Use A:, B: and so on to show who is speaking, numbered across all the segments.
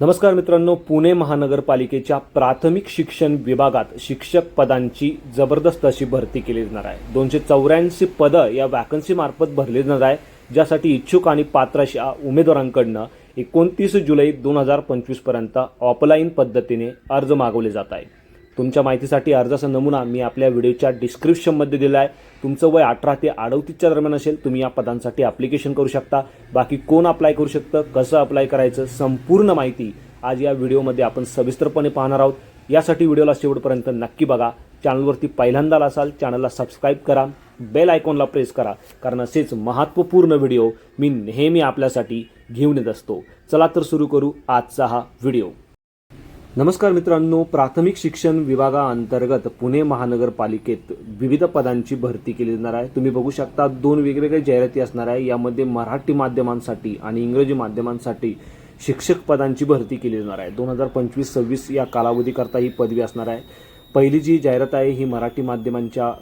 A: नमस्कार मित्रांनो पुणे महानगरपालिकेच्या प्राथमिक शिक्षण विभागात शिक्षक पदांची जबरदस्त अशी भरती केली जाणार आहे. दोनशे चौऱ्याऐंशी पदं या वॅकन्सी मार्फत भरली जाणार आहे ज्यासाठी इच्छुक आणि पात्र अशा उमेदवारांकडनं एकोणतीस जुलै दोन हजार पंचवीसपर्यंत ऑफलाईन पद्धतीने अर्ज मागवले जात आहे तुमच्या माहितीसाठी अर्जाचा नमुना मी आपल्या व्हिडिओच्या डिस्क्रिप्शनमध्ये दिला आहे. तुमचं वय अठरा ते अडतीसच्या दरम्यान असेल तुम्ही या पदांसाठी ॲप्लिकेशन करू शकता. बाकी कोण अप्लाय करू शकतं कसं अप्लाय करायचं संपूर्ण माहिती आज या व्हिडिओमध्ये आपण सविस्तरपणे पाहणार आहोत. यासाठी व्हिडिओला शेवटपर्यंत नक्की बघा. चॅनलवरती पहिल्यांदा असाल चॅनलला सबस्क्राईब करा. बेल आयकॉनला प्रेस करा कारण असेच महत्त्वपूर्ण व्हिडिओ मी नेहमी आपल्यासाठी घेऊन येत असतो. चला तर सुरू करू आजचा हा व्हिडिओ. नमस्कार मित्रांनो प्राथमिक शिक्षण विभागाअंतर्गत पुणे महानगरपालिकेत विविध पदांची भरती केली जाणार आहे. तुम्ही बघू शकता दोन वेगवेगळ्या जाहिराती असणार आहे. यामध्ये मराठी माध्यमांसाठी आणि इंग्रजी माध्यमांसाठी शिक्षक पदांची भरती केली जाणार आहे. दोन हजार पंचवीस सव्वीस या कालावधीकरता ही पदवी असणार आहे. पहिली जी जाहिरात आहे ही मराठी माध्यमांच्या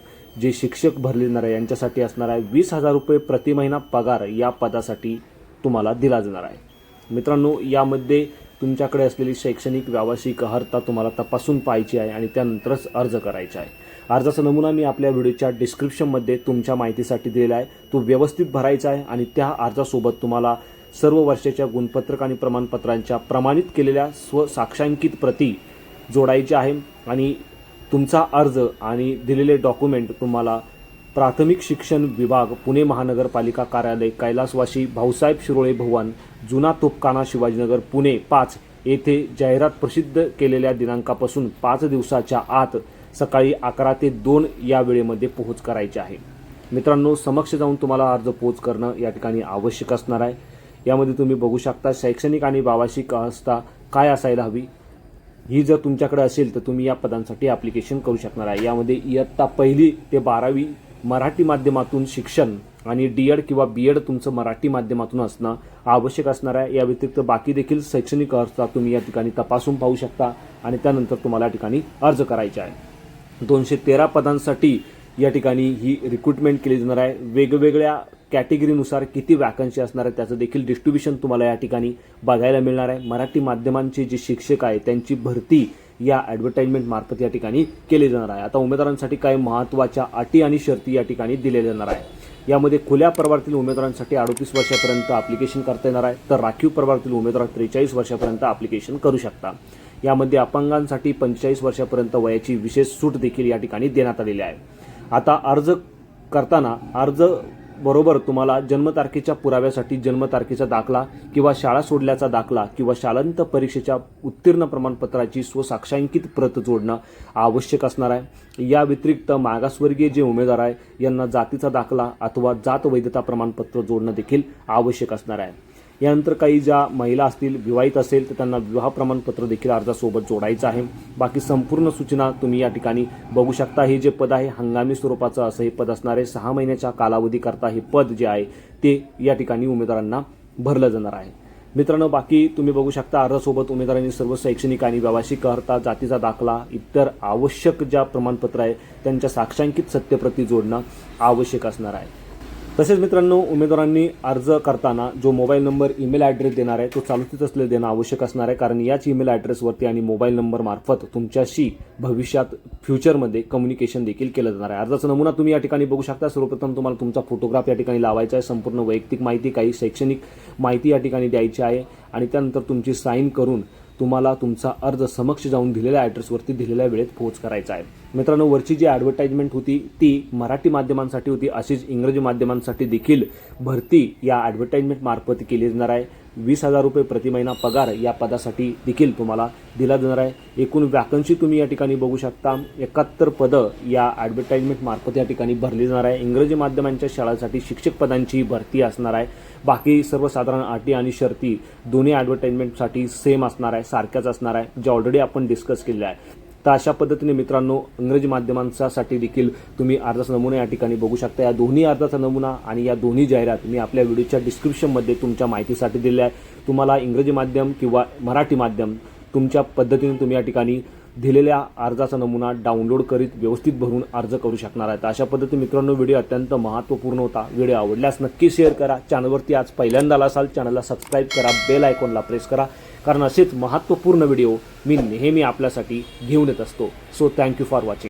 A: जे शिक्षक भरले जाणार आहे यांच्यासाठी असणार आहे. वीस हजार रुपये प्रति महिना पगार या पदासाठी तुम्हाला दिला जाणार आहे. मित्रांनो यामध्ये तुमच्याकडे असलेली शैक्षणिक व्यावसायिक अर्हता तुम्हाला तपासून पाहायची आहे आणि त्यानंतरच अर्ज करायचा आहे. अर्जाचा नमुना मी आपल्या व्हिडिओच्या डिस्क्रिप्शनमध्ये तुमच्या माहितीसाठी दिलेला आहे. तो व्यवस्थित भरायचा आहे आणि त्या अर्जासोबत तुम्हाला सर्व वर्षाच्या गुणपत्रक आणि प्रमाणपत्रांच्या प्रमाणित केलेल्या स्वसाक्षांकित प्रती जोडायच्या आहे आणि तुमचा अर्ज आणि दिलेले डॉक्युमेंट तुम्हाला प्राथमिक शिक्षण विभाग पुणे महानगरपालिका कार्यालय कैलासवाशी भाऊसाहेब शिरोळे भवन जुना तोपखाना शिवाजीनगर पुणे पाच येथे जाहिरात प्रसिद्ध केलेल्या दिनांकापासून पाच दिवसाच्या आत सकाळी अकरा ते दोन या वेळेमध्ये पोहोच करायचे आहे. मित्रांनो समक्ष जाऊन तुम्हाला अर्ज पोच करणं या ठिकाणी आवश्यक असणार आहे. यामध्ये तुम्ही बघू शकता शैक्षणिक आणि भावाशिक अवस्था काय असायला हवी. ही जर तुमच्याकडे असेल तर तुम्ही या पदांसाठी ॲप्लिकेशन करू शकणार आहे. यामध्ये इयत्ता पहिली ते बारावी मराठी माध्यमातून शिक्षण आणि डी एड किंवा बी एड तुमचं मराठी माध्यमातून असणं आवश्यक असणार आहे. या व्यतिरिक्त बाकी देखील शैक्षणिक अर्ज तुम्ही या ठिकाणी तपासून पाहू शकता आणि त्यानंतर तुम्हाला या ठिकाणी अर्ज करायचा आहे. दोनशे तेरा पदांसाठी या ठिकाणी ही रिक्रुटमेंट केली जाणार आहे. वेगवेगळ्या कॅटेगरीनुसार किती वॅकन्सी असणार आहे त्याचं देखील डिस्ट्रीब्युशन तुम्हाला या ठिकाणी बघायला मिळणार आहे. मराठी माध्यमांचे जे शिक्षक आहे त्यांची भरती या ॲडव्हर्टाइजमेंट मार्फत या ठिकाणी केले जाणार आहे. आता उमेदवारांसाठी काही महत्त्वाच्या अटी आणि शर्ती या ठिकाणी दिले जाणार आहे. यामध्ये खुल्या प्रवारातील उमेदवारांसाठी अडतीस वर्षापर्यंत अप्लिकेशन करता येणार आहे तर राखीव प्रवारातील उमेदवार त्रेचाळीस वर्षापर्यंत ॲप्लिकेशन करू शकता. यामध्ये अपंगांसाठी पंचेचाळीस वर्षापर्यंत वयाची विशेष सूट देखील या ठिकाणी देण्यात आलेली आहे. आता अर्ज करताना अर्ज बरोबर तुम्हाला जन्मतारखेच्या पुराव्यासाठी जन्मतारखेचा दाखला किंवा शाळा सोडल्याचा दाखला किंवा शालांत परीक्षेच्या उत्तीर्ण प्रमाणपत्राची स्वसाक्षांकित प्रत जोडणं आवश्यक असणार आहे. या व्यतिरिक्त मागासवर्गीय जे उमेदवार आहे यांना जातीचा दाखला अथवा जात वैधता प्रमाणपत्र जोडणं देखील आवश्यक असणार आहे. यानंतर काही ज्या महिला असतील विवाहित असेल तर त्यांना विवाह प्रमाणपत्र देखील अर्जासोबत जोडायचं आहे. बाकी संपूर्ण सूचना तुम्ही या ठिकाणी बघू शकता. हे जे पद आहे हंगामी स्वरूपाचं असं हे पद असणार आहे. सहा महिन्याच्या कालावधीकरता हे पद जे आहे ते या ठिकाणी उमेदवारांना भरलं जाणार आहे. मित्रांनो बाकी तुम्ही बघू शकता अर्जासोबत उमेदवारांनी सर्व शैक्षणिक आणि व्यावसायिक करता जातीचा दाखला इतर आवश्यक ज्या प्रमाणपत्र आहे त्यांच्या साक्षांकित सत्यप्रती जोडणं आवश्यक असणार आहे. तसेच मित्रांनो उमेदवारांनी अर्ज करताना जो मोबाईल नंबर ईमेल ॲड्रेस देणार आहे तो चालूतीच असले देणं आवश्यक असणार आहे कारण याच ईमेल ॲड्रेसवरती आणि मोबाईल नंबर मार्फत तुमच्याशी भविष्यात फ्युचरमध्ये कम्युनिकेशन देखील केलं जाणार आहे. अर्जाचा नमुना तुम्ही या ठिकाणी बघू शकता. सर्वप्रथम तुम्हाला तुमचा फोटोग्राफ या ठिकाणी लावायचा आहे. संपूर्ण वैयक्तिक माहिती काही शैक्षणिक माहिती या ठिकाणी द्यायची आहे आणि त्यानंतर तुमची साईन करून तुम्हाला तुमचा अर्ज समक्ष जाऊन दिलेल्या ॲड्रेसवरती दिलेल्या वेळेत पोहोच करायचा आहे. मित्रांनो वरची जी ॲडव्हर्टाइजमेंट होती ती मराठी माध्यमांसाठी होती. अशीच इंग्रजी माध्यमांसाठी देखील भरती या ॲडव्हर्टाइजमेंट मार्फत केली जाणार आहे. वीस हजार रुपये प्रति महिना पगार या पदासाठी देखील तुम्हाला दिला जाणार आहे. एकूण वॅकन्सी तुम्ही या ठिकाणी बघू शकता. एकाहत्तर पदं या ॲडव्हर्टाईजमेंट मार्फत या ठिकाणी भरली जाणार आहे. इंग्रजी माध्यमांच्या शाळांसाठी शिक्षक पदांची भरती असणार आहे. बाकी सर्वसाधारण अटी आणि शर्ती दोन्ही ॲडव्हर्टाईजमेंटसाठी सेम असणार आहे. सारख्याच असणार आहे. जे ऑलरेडी आपण डिस्कस केले आहे. तर अशा पद्धतीने मित्रांनो इंग्रजी माध्यमांसाठी देखील तुम्ही अर्जाचा नमुना या ठिकाणी बघू शकता. या दोन्ही अर्जाचा नमुना आणि या दोन्ही जाहिरात मी आपल्या व्हिडिओच्या डिस्क्रिप्शनमध्ये तुमच्या माहितीसाठी दिल्या आहे तुम्हाला इंग्रजी माध्यम किंवा मराठी माध्यम तुमच्या पद्धतीने तुम्ही या ठिकाणी दिलेल्या अर्जाचा नमुना डाउनलोड करीत व्यवस्थित भरून अर्ज करू शकणार आहेत. अशा पद्धतीने मित्रांनो व्हिडिओ अत्यंत महत्त्वपूर्ण होता. व्हिडिओ आवडल्यास नक्की शेअर करा. चॅनलवरती आज पहिल्यांदा आला असाल चॅनलला सबस्क्राईब करा बेल आयकॉनला प्रेस करा. कारण असेच महत्त्वपूर्ण व्हिडिओ मी नेहमी आपल्यासाठी घेऊन येत असतो. So thank you for watching